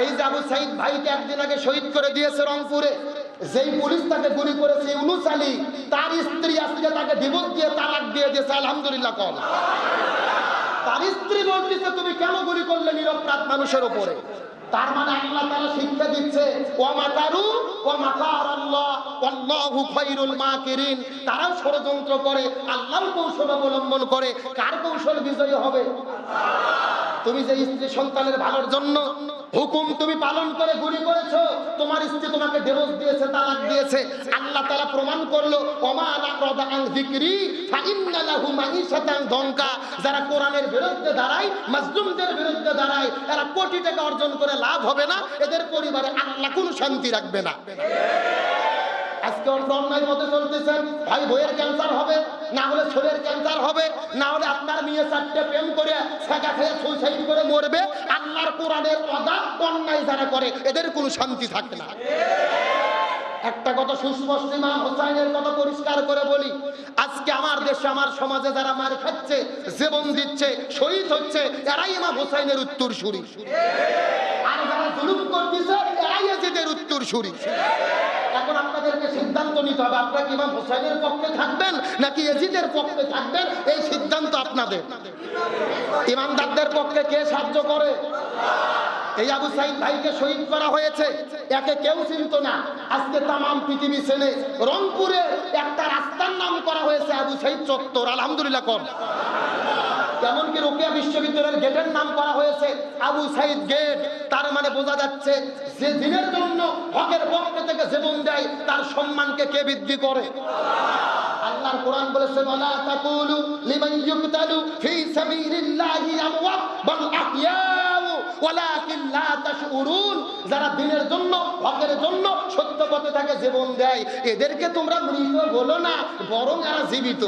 এই যে আবু সাইদ ভাইকে একদিন আগে শহীদ করে দিয়েছে রংপুরে, যেই পুলিশ তাকে গুলি করেছে ইউনুস আলী, তার স্ত্রী আজকে তাকে ডিভোর্স দিয়ে তালাক দিয়ে দিয়েছে, আলহামদুলিল্লাহ কম। তার স্ত্রী বলতেছে তুমি কেন গুলি করলে নিরপরাধ মানুষের ওপরে তার মানে আল্লাহ তারা শিক্ষা দিচ্ছে ও মাকারু তারাও ষড়যন্ত্র করে, আল্লাহর কৌশল অবলম্বন করে। কার কৌশল বিজয়ী হবে? তুমি যে স্ত্রী সন্তানের ভালোর জন্য হুকুম তুমি পালন করে গুলি করেছ, তোমার স্ত্রী তোমাকে দেবস দিয়েছে, তালাক দিয়েছে। আল্লাহ তালা প্রমাণ করল, ওমা এদের শান্তি ভাই ক্যান্সার হবে, না হলে ক্যান্সার হবে, না হলে আপনার মেয়ে প্রেম করে মরবে। আল্লাহর কোরআনের অদা অন্যায় যারা করে, এদের কোনো শান্তি থাকে না। একটা কথা সুস্পষ্ট, ইমাম হোসাইনের কথা পরিষ্কার করে বলি। আজকে আমার দেশে, আমার সমাজে যারা মার খাচ্ছে, জীবন দিচ্ছে, শহীদ হচ্ছে, এরাই ইমাম হোসাইনের উত্তর সুরি আর যারা জুলুম করতেছে, এরাই এজিদের উত্তর সুরি এখন আপনাদেরকে সিদ্ধান্ত নিতে হবে, আপনারা কি ইমাম হোসাইনের পক্ষে থাকবেন নাকি এজিদের পক্ষে থাকবেন? এই সিদ্ধান্ত আপনাদের। ইমানদারদের পক্ষে কে সাহায্য করে? এই আবু সাইদ ভাইকে শহীদ করা হয়েছে। একে কেউ চিনত না। আজকে তামাম পৃথিবী ছেলে রংপুরে একটা রাস্তার নাম করা হয়েছে আবু সাইদ চত্বর। আলহামদুলিল্লাহ কর এমনকি রোকেয়া বিশ্ববিদ্যালয়ের গেটের নাম করা হয়েছে আবু সাইদ গেট। তার মানে বোঝা যাচ্ছে যে দিনের জন্য হকের পক্ষে থেকে জীবন দেয়, তার সম্মানকে কে বৃদ্ধি করে? আল্লাহর কোরআন বলেছে, ওয়ালা তাকুলু লিমান ইউকতালু ফি সাবিলিল্লাহি আমওয়াত বাল আহইয়াউ যারা দিনের জন্য, হকের জন্য সত্য পথে থাকে জীবন দেয়, এদেরকে তোমরা মৃত বলো না, বরং এরা জীবিত